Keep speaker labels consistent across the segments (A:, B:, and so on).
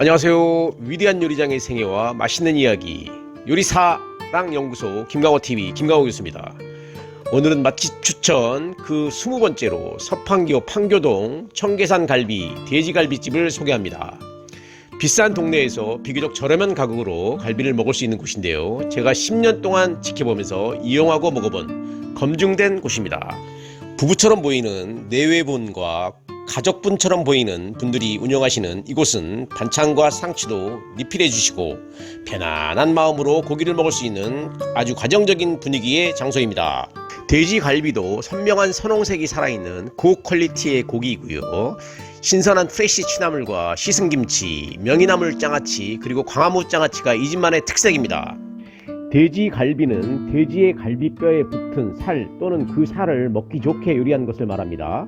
A: 안녕하세요. 위대한 요리장의 생애와 맛있는 이야기 요리사랑 연구소 김강호 TV 김강호 교수입니다. 오늘은 맛집 추천 그 20번째로 서판교 판교동 청계산 갈비 돼지갈비집을 소개합니다. 비싼 동네에서 비교적 저렴한 가격으로 갈비를 먹을 수 있는 곳인데요. 제가 10년 동안 지켜보면서 이용하고 먹어본 검증된 곳입니다. 부부처럼 보이는 내외분과 가족분처럼 보이는 분들이 운영하시는 이곳은 반찬과 상추도 리필해 주시고 편안한 마음으로 고기를 먹을 수 있는 아주 가정적인 분위기의 장소입니다. 돼지 갈비도 선명한 선홍색이 살아있는 고퀄리티의 고기이고요. 신선한 프레시 취나물과 씻은 김치, 명이나물 장아찌 그리고 광화무 장아찌가 이 집만의 특색입니다. 돼지 갈비는 돼지의 갈비뼈에 붙은 살 또는 그 살을 먹기 좋게 요리한 것을 말합니다.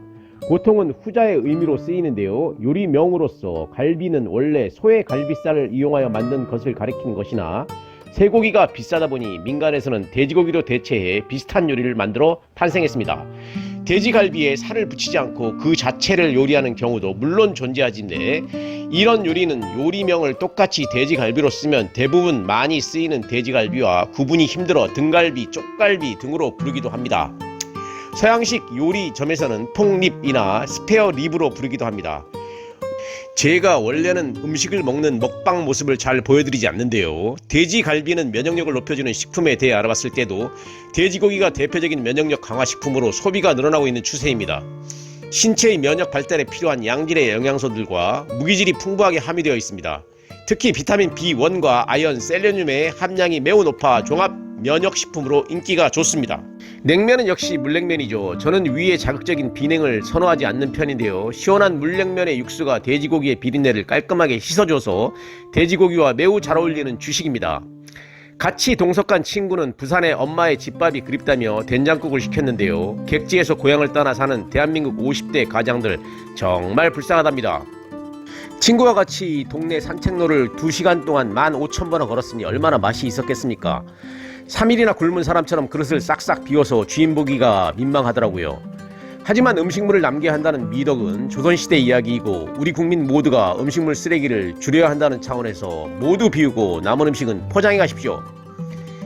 A: 보통은 후자의 의미로 쓰이는데요. 요리명으로서 갈비는 원래 소의 갈비살을 이용하여 만든 것을 가리키는 것이나 쇠고기가 비싸다 보니 민간에서는 돼지고기로 대체해 비슷한 요리를 만들어 탄생했습니다. 돼지갈비에 살을 붙이지 않고 그 자체를 요리하는 경우도 물론 존재하지인데 이런 요리는 요리명을 똑같이 돼지갈비로 쓰면 대부분 많이 쓰이는 돼지갈비와 구분이 힘들어 등갈비, 쪽갈비 등으로 부르기도 합니다. 서양식 요리점에서는 폭립이나 스페어 립으로 부르기도 합니다. 제가 원래는 음식을 먹는 먹방 모습을 잘 보여드리지 않는데요. 돼지갈비는 면역력을 높여주는 식품에 대해 알아봤을 때도 돼지고기가 대표적인 면역력 강화 식품으로 소비가 늘어나고 있는 추세입니다. 신체의 면역 발달에 필요한 양질의 영양소들과 무기질이 풍부하게 함유되어 있습니다. 특히 비타민 B1과 아연, 셀레늄의 함량이 매우 높아 종합 면역식품으로 인기가 좋습니다. 냉면은 역시 물냉면이죠. 저는 위에 자극적인 비냉을 선호하지 않는 편인데요. 시원한 물냉면의 육수가 돼지고기의 비린내를 깔끔하게 씻어줘서 돼지고기와 매우 잘 어울리는 주식입니다. 같이 동석한 친구는 부산의 엄마의 집밥이 그립다며 된장국을 시켰는데요. 객지에서 고향을 떠나 사는 대한민국 50대 가장들 정말 불쌍하답니다. 친구와 같이 동네 산책로를 2시간 동안 15,000번을 걸었으니 얼마나 맛이 있었겠습니까? 3일이나 굶은 사람처럼 그릇을 싹싹 비워서 주인 보기가 민망하더라고요. 하지만 음식물을 남겨야 한다는 미덕은 조선시대 이야기이고 우리 국민 모두가 음식물 쓰레기를 줄여야 한다는 차원에서 모두 비우고 남은 음식은 포장해 가십시오.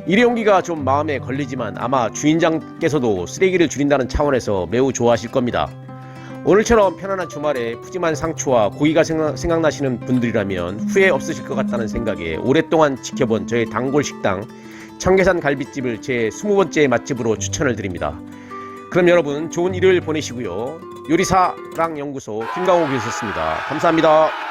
A: 일회용기가 좀 마음에 걸리지만 아마 주인장께서도 쓰레기를 줄인다는 차원에서 매우 좋아하실 겁니다. 오늘처럼 편안한 주말에 푸짐한 상추와 고기가 생각, 생각나시는 분들이라면 후회 없으실 것 같다는 생각에 오랫동안 지켜본 저의 단골 식당 청계산 갈비집을 제 20번째 맛집으로 추천을 드립니다. 그럼 여러분 좋은 일요일 보내시고요. 요리사랑 연구소 김강호 교수였습니다. 감사합니다.